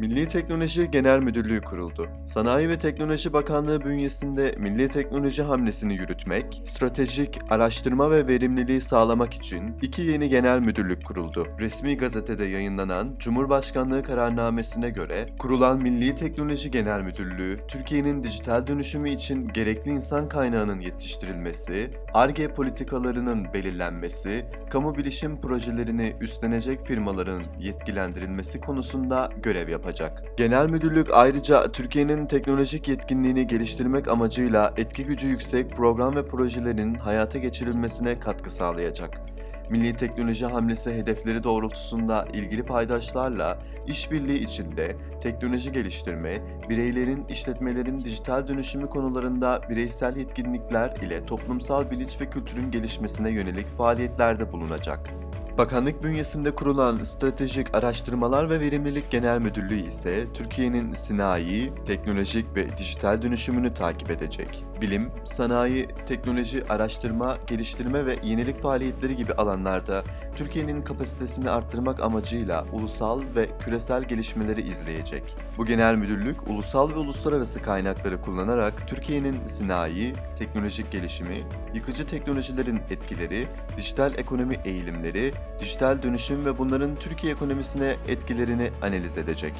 Milli Teknoloji Genel Müdürlüğü kuruldu. Sanayi ve Teknoloji Bakanlığı bünyesinde milli teknoloji hamlesini yürütmek, stratejik, araştırma ve verimliliği sağlamak için iki yeni genel müdürlük kuruldu. Resmi gazetede yayınlanan Cumhurbaşkanlığı kararnamesine göre kurulan Milli Teknoloji Genel Müdürlüğü, Türkiye'nin dijital dönüşümü için gerekli insan kaynağının yetiştirilmesi, ARGE politikalarının belirlenmesi, kamu bilişim projelerini üstlenecek firmaların yetkilendirilmesi konusunda görev yapacak. Genel Müdürlük ayrıca Türkiye'nin teknolojik yetkinliğini geliştirmek amacıyla etki gücü yüksek program ve projelerin hayata geçirilmesine katkı sağlayacak. Milli teknoloji hamlesi hedefleri doğrultusunda ilgili paydaşlarla işbirliği içinde teknoloji geliştirme, bireylerin, işletmelerin dijital dönüşümü konularında bireysel yetkinlikler ile toplumsal bilinç ve kültürün gelişmesine yönelik faaliyetlerde bulunacak. Bakanlık bünyesinde kurulan Stratejik Araştırmalar ve Verimlilik Genel Müdürlüğü ise Türkiye'nin sinayi, teknolojik ve dijital dönüşümünü takip edecek. Bilim, sanayi, teknoloji, araştırma, geliştirme ve yenilik faaliyetleri gibi alanlarda Türkiye'nin kapasitesini arttırmak amacıyla ulusal ve küresel gelişmeleri izleyecek. Bu genel müdürlük ulusal ve uluslararası kaynakları kullanarak Türkiye'nin sinayi, teknolojik gelişimi, yıkıcı teknolojilerin etkileri, dijital ekonomi eğilimleri, dijital dönüşüm ve bunların Türkiye ekonomisine etkilerini analiz edecek.